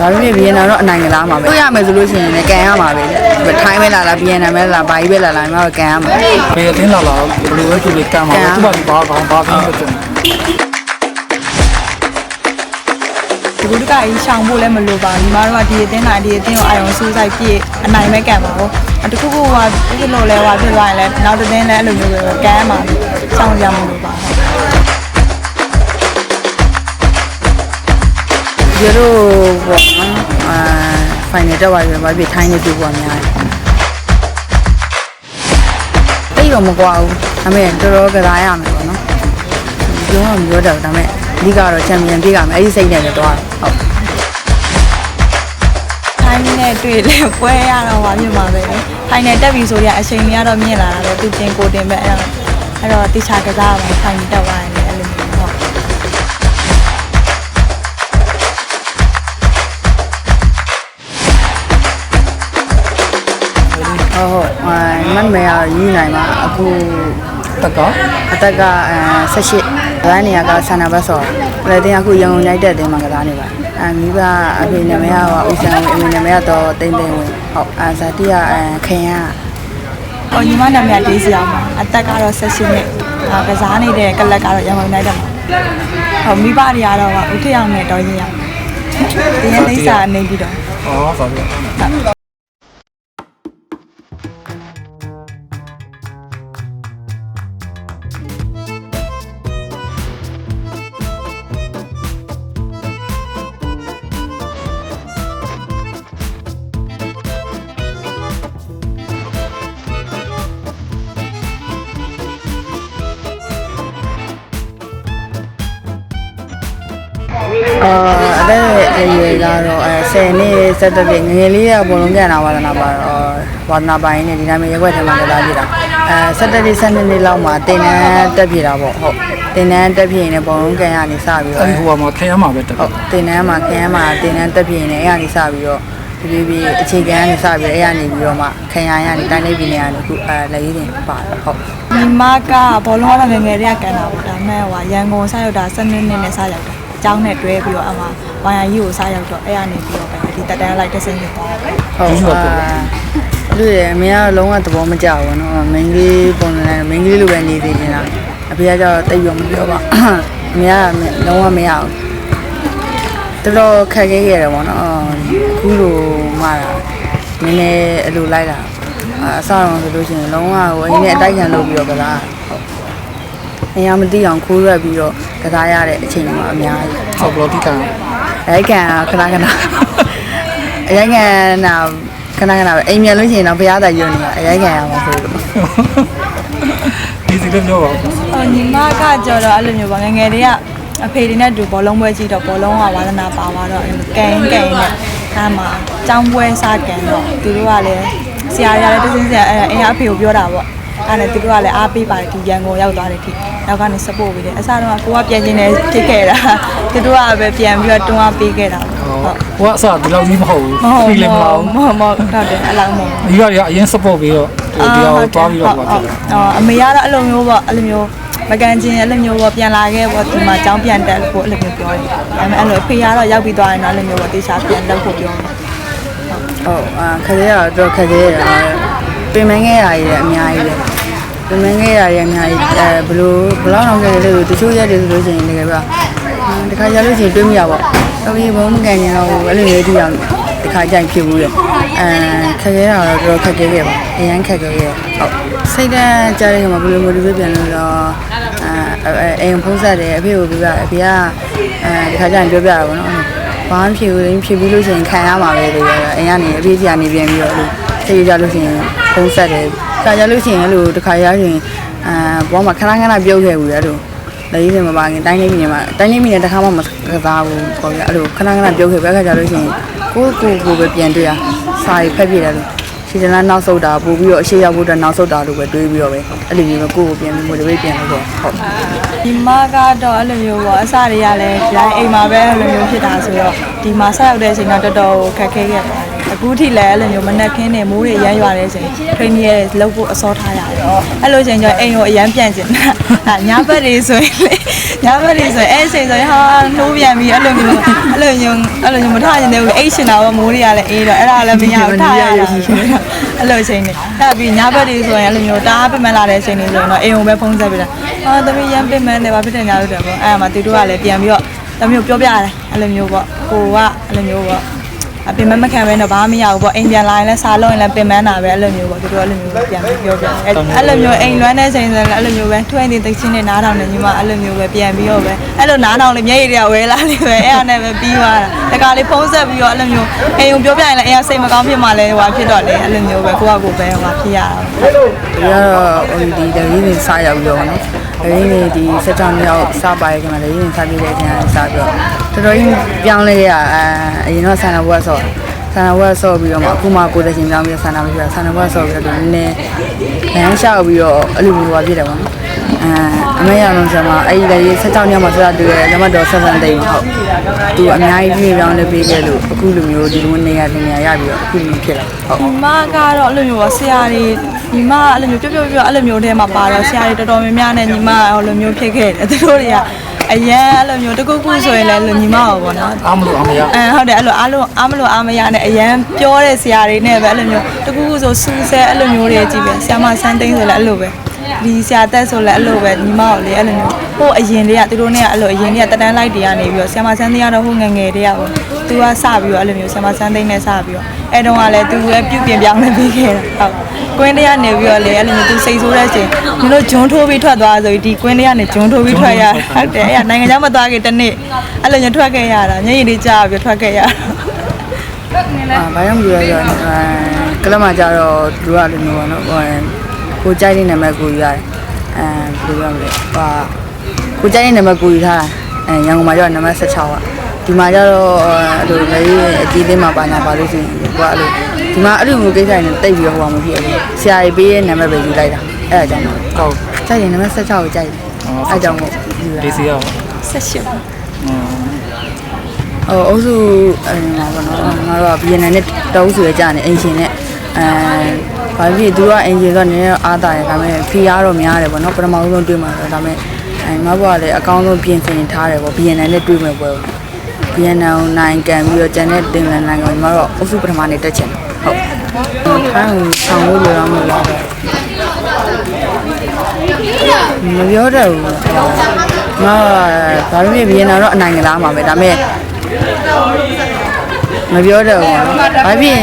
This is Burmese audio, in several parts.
ဒါပေမဲ့ဗီယက်နမ်တော့အနိုင်ကလားမှာပဲတွေ့ရမယ်ဆိုလို့ရှိရင်လည်းကန်ရမှာပဲတဲ့ထိုင်းပဲလာလာဗီယက်နမ်ပဲလာဘာကြီးပဲလာလာမှာပဲကန်ရမှာဘယ်အတင်းလာလာဘယ်လိုပဲဖြစ်ဖြစ်ကံမှာသူ့ဘာဘာဘာဘာဖြစ်လို့ကျန်ဒီကုတကကြီးရှောင်ဖို့လည်းမလိုပါဘူးညီမတို့ကဒီအတင်းလာဒီအတင်းကိုအာရုံစူးစိုက်ပြည့်အနိုင်မဲ့ကံပါဘူးအတခုခုကဒီလိုလဲဟွာဖြစ်သွားရင်လည်းနောက်တစ်တင်းလည်းအဲ့လိုမျိုးပဲကံမှာရှောင်ကြမလို့ပါ ဟုတ်ဒီလိုပေါ့နော်အာဖိုင်နယ်တက်သွားပြီဘာဖြစ်ထိုင်းနေပြပေါ်များတယ်တိတ်တော့မကွာဘူးဒါပေမဲ့တော်တော်ကစားရမယ်ပေါ့နော်ပြောတော့မပြောတော့ဒါပေမဲ့အဓိကတော့ချန်ပီယံပြည့်ကမယ်အဲ့ဒီစိတ်နဲ့ပဲသွားဟုတ်ထိုင်းနဲ့တွေ့လဲပွဲရတော့ဟွာဖြစ်မှာပဲထိုင်းနဲ့တက်ပြီဆိုရင်အချိန်ကြီးကတော့မြင့်လာတာပဲသူချင်းကိုတင်ပဲအဲ့တော့အဲ့တော့တိချာကစားပါထိုင်းတက်သွားရင် ဟုတ်ဟုတ်အာမန်မေယာယူနိုင်မှာအခုတကောအသက်ကအဲ18ဒါနေရာကဆန္ဒဘတ်ဆော်လည်းတင်အခုရန်ကုန်ညိုက်တဲ့တင်မှာကစားနေပါအမိဘအဖေနာမည်ကဦးစံဝင်အမေနာမည်ကတော့တိမ့်တိမ့်ဝင်ဟုတ်အာဇာတိကအဲခင်ရ။အော်ညီမနာမည်ဒေးစီအောင်ပါ။အသက်ကတော့ဆက်ရှင်နဲ့အာကစားနေတဲ့ကလပ်ကတော့ရန်ကုန်နိုင်တယ်မှာ။ဟောမိဘတွေကတော့ကဦးထအောင်နဲ့တော်ရင်ရအောင်။ဒီနေ့လိမ့်စာနေပြီးတော့ဩဆိုပြီး အသက်အရွယ်ကတော့အဲ10နှစ်17ပြည့်ငယ်ငယ်လေးကဘုံလုံးပြန်လာဝါသနာပါတော့ဝါသနာပိုင်းနဲ့ဒီနာမည်ရက်ွက်ထဲမှာကစားပြတာအဲ17နှစ်17နှစ်လောက်မှာတင်တန်းတက်ပြတာပေါ့ဟုတ်တင်တန်းတက်ပြရင်လည်းဘုံလုံးကန်ရနေစပြီးတော့အဲ့ဒီဟိုမှာခဲရမှာပဲတက်ဟုတ်တင်တန်းမှာခရမ်းမှာတင်တန်းတက်ပြင်းနေအဲ့ကနေစပြီးတော့ဒီဒီဒီအခြေခံကနေစပြီးအဲ့ကနေပြီးတော့မှခရမ်းရနေတိုင်းလေးပြည်နေရနေအခုအဲလက်ရည်တင်ပါတယ်ဟုတ်ညီမကဘောလုံးကတော့ငယ်ငယ်လေးကကန်တာပေါ့ဒါပေမဲ့ဟိုရန်ကုန်စရောက်တာ12နှစ်နဲ့စရောက်တာ ကျောင်းနဲ့တွဲပြီးတော့အမှဝိုင်ယာကြီးကိုစားရောက်တော့အဲ့အနေပြီးတော့ပဲဒီတက်တန်းလိုက်တက်ဆင်းနေသွားတာပဲဟုတ်ပါလူရဲ့အမေကလုံးဝသဘောမကျဘူးနော်မင်းကြီးပုံစံနဲ့မင်းကြီးလိုပဲနေသေးနေတာအဖေကကျတော့တိတ်ရောမပြောပါအမေကလုံးဝမရဘူးတော်တော်ခက်ခဲခဲ့တယ်ပေါ့နော်ခုလိုမှတာနည်းနည်းအလိုလိုက်တာအဆောင်းအောင်ဆိုလို့ရှိရင်လုံးဝဟိုအင်းနဲ့အတိုက်ခံလုပ်ပြီးတော့ကလား အရင်မသိအောင်ခိုးရွက်ပြီးတော့ကစားရတဲ့အချိန်မှာအများကြီးဟုတ်ဘလော့တီကန်ရိုက်ကန်ခဏခဏအရိုက်ကန်နာခဏခဏပဲအိမ်မြန်လို့ရှိရင်တော့ဘုရားသာယွနေတာအရိုက်ကန်ရမှာဆိုလို့ဒီစီလည်းပြောပါဦးဟိုညီမကကြော်တော့အဲ့လိုမျိုးပါငယ်ငယ်လေးကအဖေတွေနဲ့တူဘောလုံးပွဲကြည့်တော့ဘောလုံးကဝါသနာပါသွားတော့အဲ့လိုကန်ကန်နဲ့အဲ့မှာចောင်းပွဲစားကန်တော့သူတို့ကလည်းဆရာတွေကလည်းတစင်းဆရာအဲ့အင်အားအဖေကိုပြောတာပေါ့ အဲ့နဲ့သူတို့ကလည်းအားပေးပါတယ်ဒီရန်ကုန်ရောက်သွားတယ်ဒီနောက်ကနေ support ပေးတယ်အစားတော့ကိုကပြန်ကျင်နေဖြစ်ခဲ့တာသူတို့ကပဲပြန်ပြီးတော့တွန်းအားပေးခဲ့တာပေါ့ဟိုကအစားဒီလောက်ကြီးမဟုတ်ဘူးမဟုတ်ဒီလည်းမဟုတ်မဟုတ်မဟုတ်ဟုတ်တယ်အဲ့လောက်မဟုတ်ဒီကတွေကအရင် support ပြီးတော့ဒီတရားကိုတွားပြီးတော့ပါဖြစ်တယ်အော်အမေကတော့အဲ့လိုမျိုးပေါ့အဲ့လိုမျိုးမကန်ချင်းအဲ့လိုမျိုးပေါ့ပြန်လာခဲ့ပေါ့ဒီမှာចောင်းပြန်တက်လို့အဲ့လိုမျိုးပြောတယ်။ဒါပေမဲ့အဲ့လိုဖေကတော့ရောက်ပြီးသွားရင်တော့အဲ့လိုမျိုးပေါ့တေချာပြန်တက်ဖို့ပြောတယ်ဟုတ်အာခက်ခဲရတော့ခက်ခဲရ ပြင်မခဲ့ရရအများကြီးပဲပြင်မခဲ့ရရအများကြီးအဲဘလို့ဘလောက်တော့ခက်ခဲလို့တချို့ရက်တွေဆိုလို့ရှိရင်တကယ်ပြတခါရလို့ရှိရင်တွေးမိရပေါ့တော်ပြီဘုံမကန်ရင်တော့အဲ့လိုမျိုးတိအောင်တခါကြိုက်ဖြစ်ဘူးလေအဲခက်ခဲတာတော့တော်တော်ခက်ခဲခဲ့ပါအရင်ခက်ခဲခဲ့ဟုတ်စိတ်ဓာတ်ကြားရမှာဘယ်လိုမျိုးတွေပြန်လို့တော့အဲအိမ်ဖုံးဆက်တယ်အဖေကိုပြပြအဖေကအဲဒီခါကျရင်ပြောပြတာပေါ့နော်ဘာမှဖြစ်ဘူးဖြစ်ပြီးလို့ရှိရင်ခံရမှာပဲလို့ပြောတယ်အိမ်ကနေအဖေကြီးကနေပြန်ပြီးတော့အဲ့လိုသိကြလို့ရှိရင် ဖုံးဆက်တယ်ခါကြလို့ရှိရင်အဲ့လိုတခါရရင်အဲဘောမှာခဏခဏပြုတ်ခဲ့ဘူးလေအဲ့လိုလေရင်းမပါခင်တိုင်းလေးမိနေမှာတိုင်းလေးမိနေတခါမှမကစားဘူးပေါ့ဗျအဲ့လိုခဏခဏပြုတ်ခဲ့ပဲခါကြလို့ရှိရင်ကိုကိုကိုပဲပြန်တွေ့ရစာရီဖက်ပြတယ်လို့ခြေတန်းနောက်ဆုတ်တာပို့ပြီးတော့အရှိရောက်ဖို့အတွက်နောက်ဆုတ်တာလို့ပဲတွေးပြီးတော့ပဲအဲ့လိုမျိုးပဲကိုကိုပြန်ပြီး motivate ပြန်လို့ပေါ့ဟုတ်။ဒီမှာကတော့အဲ့လိုမျိုးပေါ့အစတွေကလည်းဒီတိုင်းအိမ်မှာပဲအဲ့လိုမျိုးဖြစ်တာဆိုတော့ဒီမှာဆက်ရောက်တဲ့အချိန်တော့တော်တော်ခက်ခဲခဲ့ပါတယ်။ အခုအခုထိလည်းအဲ့လိုမျိုးမနက်ခင်းနေမိုးတွေရမ်းရွာတဲ့အချိန် training ရဲ့လောက်ဖို့အစောထားရတယ်အဲ့လိုချိန်ကျရင်အိမ်ကိုအရန်ပြန်ကျင်တာညဘက်တွေဆိုရင်လေညဘက်တွေဆိုရင်အဲ့အချိန်ဆိုရင်ဟာနှိုးပြန်ပြီးအဲ့လိုမျိုးအဲ့လိုမျိုးအဲ့လိုမျိုးမထကျင်သေးဘူးအိတ်ရှင်တာပေါ့မိုးတွေကလည်းအေးတော့အဲ့ဒါလည်းမရဘူးထားရတာအဲ့လိုချိန်နေအဲ့ပြီးညဘက်တွေဆိုရင်အဲ့လိုမျိုးတအားပြမလာတဲ့အချိန်တွေဆိုရင်တော့အိမ်ကိုပဲဖုန်းဆက်ပြီးတာဟာသမီးရမ်းပြမန်းတယ်ဗာဖြစ်တယ်ညာလို့တယ်ပေါ့အဲ့မှာသူတို့ကလည်းပြန်ပြီးတော့တမျိုးပြောပြရတယ်အဲ့လိုမျိုးပေါ့ကိုကအဲ့လိုမျိုးပေါ့ အပင်မမခံပဲတော့ဘာမှမရဘူးပေါ့အိမ်ပြန်လာရင်လည်းစားလုံးရင်လည်းပင်မန်းတာပဲအဲ့လိုမျိုးပေါ့သူတို့အဲ့လိုမျိုးပြန်ပြီးပြောပြအဲ့အဲ့လိုမျိုးအိမ်လွမ်းတဲ့ချိန်ဆိုရင်လည်းအဲ့လိုမျိုးပဲထွဲနေသိချင်းနဲ့နားထောင်နေညီမအဲ့လိုမျိုးပဲပြန်ပြီးတော့ပဲအဲ့လိုနားထောင်လေမျက်ရည်တွေကဝဲလာလေပဲအဲ့ဒါနဲ့ပဲပြီးသွားတာတခါလေးဖုံးဆက်ပြီးတော့အဲ့လိုမျိုးအိမ်ုံပြောပြရင်လည်းအိမ်ကစိတ်မကောင်းဖြစ်မှလည်းဟိုဖြစ်တော့လေအဲ့လိုမျိုးပဲကိုယ့်အကိုပဲဟိုဖြစ်ရတာဒီကတော့ဟိုဒီတရင်းနေစားရောက်ပြီးတော့နော်တ ရင်းနေဒီ16နှစ်ရောက်စားပါရခင်မှာတရင်းနေစားပြီးတဲ့အချိန်ကစားပြီးတော့တော်တော်ကြီးပြောင်းလဲရအဲအရင်တော့ဆန္ဒဘွက်ဆော့ဆန္ဒဘွက်ဆော့ပြီးတော့မှအခုမှကိုယ်တချင်းပြောင်းပြီးဆန္ဒမရှိတာဆန္ဒဘွက်ဆော့ပြီးတော့နည်းနည်းလမ်းလျှောက်ပြီးတော့အဲ့လိုမျိုးပါဖြစ်တယ်ပေါ့နော် အဲအမေရအောင်ဆရာမအဲ့ဒီလေ16နှစ်မှာစတူရဲ့လက်မတော်ဆက်ဆန်တိတ်ဟုတ်သူအများကြီးပြေးပြောင်းလဲပေးခဲ့လို့အခုလိုမျိုးဒီလိုနေရာဒီနေရာရပြီးတော့အခုလိုမျိုးဖြစ်လာဟုတ်ညီမကတော့အဲ့လိုမျိုးပါဆရာတွေညီမအဲ့လိုမျိုးပြောပြောပြောအဲ့လိုမျိုးထဲမှာပါတော့ဆရာတွေတော်တော်များများနဲ့ညီမအဲ့လိုမျိုးဖြစ်ခဲ့တယ်သူတို့တွေကအရန်အဲ့လိုမျိုးတကူကူဆိုရင်လည်းအဲ့လိုညီမပါပေါ့နော်အားမလို့အားမရအဲဟုတ်တယ်အဲ့လိုအားလုံးအားမလို့အားမရနဲ့အရန်ပြောတဲ့ဆရာတွေနဲ့ပဲအဲ့လိုမျိုးတကူကူဆိုစူးဆဲအဲ့လိုမျိုးတွေကြည့်ပဲဆရာမဆန်းသိန်းဆိုလည်းအဲ့လိုပဲ ဒီဆရာတက်ဆိုလည်းအဲ့လိုပဲညီမကိုလေအဲ့လိုမျိုးဟိုအရင်တွေကသူတို့နဲ့အဲ့လိုအရင်တွေကတက်တန်းလိုက်တွေကနေပြီးတော့ဆရာမဆန်းသိန်းကတော့ဟိုငငယ်တွေကပေါ့သူကစပြီးတော့အဲ့လိုမျိုးဆရာမဆန်းသိန်းနဲ့စပြီးတော့အဲ့တုန်းကလည်းသူလည်းပြုပြင်ပြောင်းလဲပြီးခဲ့တာဟုတ်ကွင်းတရားနေပြီးတော့လေအဲ့လိုမျိုးသူစိတ်ဆိုးတဲ့အချိန်မင်းတို့ဂျွန်းထိုးပြီးထွက်သွားဆိုပြီးဒီကွင်းတရားနေဂျွန်းထိုးပြီးထွက်ရဟုတ်တယ်အဲ့ဒါနိုင်ငံခြားမသွားခင်တစ်နေ့အဲ့လိုမျိုးထွက်ခဲ့ရတာညရည်လေးကြားပြီးထွက်ခဲ့ရတာအာဘာကြောင့်ပြောရလဲအဲကလမကြတော့သူကလိုမျိုးပေါ့နော်ဟို ကိုကြိုက်တဲ့နာမည်ကိုယူရတယ်အဲဘယ်လိုပြောမလဲဟာကိုကြိုက်တဲ့နာမည်ကိုယူထားအဲရန်ကုန်မှာကျတော့နံပါတ်16อ่ะဒီမှာကျတော့အဲ့လိုလေးအကြီးသေးမှာပါညာပါလို့ရှိရင်ကိုကအဲ့လိုဒီမှာအဲ့လိုမျိုးကိစ္စတွေနဲ့တိတ်ပြီးတော့ဟိုမှာမဖြစ်ဘူးဆရာကြီးပေးတဲ့နာမည်ပဲယူလိုက်တာအဲ့ဒါကြောင့်မို့ဟုတ်ကြိုက်ရင်နံပါတ်16ကိုကြိုက်တယ်အဲ့ကြောင့်မို့ယူတာဒီစီရောဆက်ရှင်ပါဟိုအုပ်စုအဲမှာပေါ့နော်ငါတို့က BNN နဲ့တောက်စုရကြနေအင်ရှင်နဲ့အဲ ဘာဖြစ်သူကအင်ရှင်ဆိုတော့နည်းနည်းအားတာရဒါပေမဲ့ဖီအားတော့များတယ်ပေါ့နော်ပထမဆုံးတွေ့မှာဆိုဒါပေမဲ့အဲငါဘွားကလည်းအကောင်းဆုံးပြင်ဆင်ထားတယ်ပေါ့ BNN နဲ့တွေ့မယ်ပွဲပေါ့ BNN ကိုနိုင်ကန်ပြီးတော့ကျန်တဲ့တင်လန်နိုင်ကောင်ညီမတို့အုပ်စုပထမနေတက်ချင်တယ်ဟုတ်ခိုင်းဆောင်လို့ရအောင်လို့မပြောတတ်ဘူးငါဘာဖြစ်ဖြစ် BNN တော့အနိုင်ကလားမှာပဲဒါပေမဲ့ မပြောတော့ဘူး။ဘာဖြစ်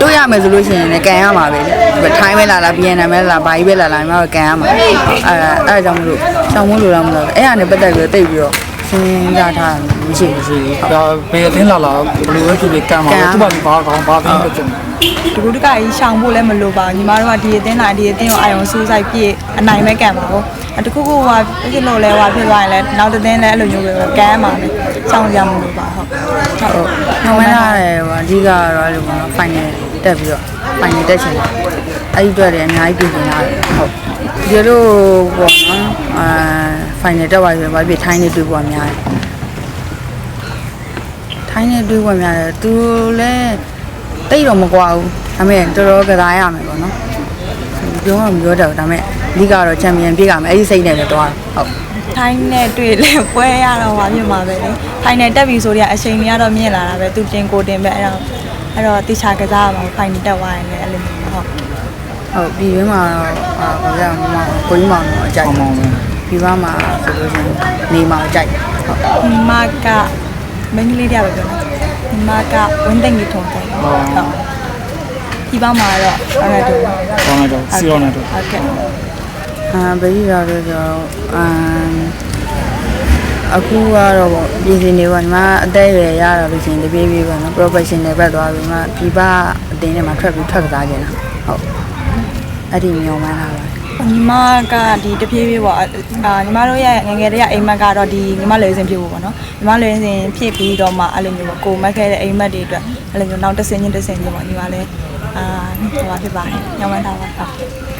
တိုးရမယ်ဆိုလို့ရှိရင်လည်းကန်ရမှာပဲလေ။ထိုင်းပဲလာလာ BNN ပဲလာဘာကြီးပဲလာလာညီမတို့ကန်ရမှာ။အဲအဲဒါကြောင့်မလို့စောင်းမလို့တော့မလို့အဲ့ဟာနဲ့ပတ်သက်ပြီးတော့တိတ်ပြီးတော့စဉ်းစားထားတာမရှိဘူးစီဒါဘယ်အသင်းလာလာဘယ်လိုပဲဖြစ်ဖြစ်ကံပါသူ့ဘာဘာကောင်းဘာသိလို့ဖြစ်နေဒီလိုတကကြီးရှောင်ဖို့လည်းမလိုပါဘူးညီမတို့ကဒီအသင်းလာဒီအသင်းကိုအာရုံစူးစိုက်ပြည့်အနိုင်ပဲကံပါဘူးအတခုခုဟိုဖြစ်လို့လဲဟိုဖြစ်သွားရင်လည်းနောက်တစ်သင်းလည်းအဲ့လိုမျိုးပဲကမ်းမှာပဲ ရှောင်ကြမလို့ပါဟုတ်ဟုတ်။နောက်မှလာတယ်ဟိုအဓိကကတော့အဲ့လိုပေါ့နော် final တက်ပြီးတော့ final တက်ချင်တယ်။အဲ့ဒီအတွက်လည်းအများကြီးပြင်နေတာဟုတ်။ဒီလိုပေါ့နော်အာ final တက်သွားပြီဘာဖြစ်ထိုင်းနေတွေ့ဖို့များတယ်။ထိုင်းနေတွေ့ဖို့များတယ်သူလည်းတိတ်တော့မကွာဘူး။ဒါပေမဲ့တော်တော်ကစားရမယ်ပေါ့နော်။ပြောမှမပြောတော့ဒါပေမဲ့အဓိကတော့ချန်ပီယံပြေးကြမယ်အဲ့ဒီစိတ်နဲ့ပဲသွားတာဟုတ် ထိုင်းနဲ့တွေ့လဲပွဲရတော့ပါဖြစ်မှာပဲလေဖိုင်နယ်တက်ပြီဆိုတော့အချိန်ကြီးကတော့မြင့်လာတာပဲသူတင်ကိုတင်ပဲအဲ့တော့အဲ့တော့တိချာကစားရမှာဖိုင်နယ်တက်သွားရင်လည်းအဲ့လိုမျိုးဟုတ်ဟုတ်ပြည်တွင်းမှာတော့အာဘာလဲမမကိုကြီးမောင်တော့အကြိုက်အောင်မောင်းပဲပြည်ပမှာဆိုလို့ရှိရင်နေမှာအကြိုက်ဟုတ်ညီမကမင်းကလေးတယောက်ပဲပြောတာညီမကဝင်းသိမ့်ကြီးထုံတယ်ဟုတ်ဒီပေါင်းမှာတော့အဲ့ဒါတူကောင်းလိုက်တော့စီရောနေတော့ဟုတ်ကဲ့ အာဘယ်ကြီးလာလို့ဆိုတော့အာအခုကတော့ပေါ့ပြည်စင်နေပါညီမအသက်အရွယ်ရတော့လို့ရှိရင်တပြေးပြေးပါနော် professional ဘက်သွားပြီးမှပြည်ပအတင်းထဲမှာထွက်ပြီးထွက်ကစားကြတာဟုတ်အဲ့ဒီမျောမှန်းလာပါညီမကဒီတဖြည်းဖြည်းပေါ့အာညီမတို့ရဲ့ငယ်ငယ်တည်းကအိမ်မက်ကတော့ဒီညီမလွယ်စင်ဖြစ်ဖို့ပေါ့နော်ညီမလွယ်စင်ဖြစ်ပြီးတော့မှအဲ့လိုမျိုးပေါ့ကိုမက်ခဲ့တဲ့အိမ်မက်တွေအတွက်အဲ့လိုမျိုးနောက်တစ်ဆင့်ချင်းတစ်ဆင့်ချင်းပေါ့ညီမလည်းအာဟိုပါဖြစ်ပါတယ်ညောင်းမှန်းထားပါဟုတ်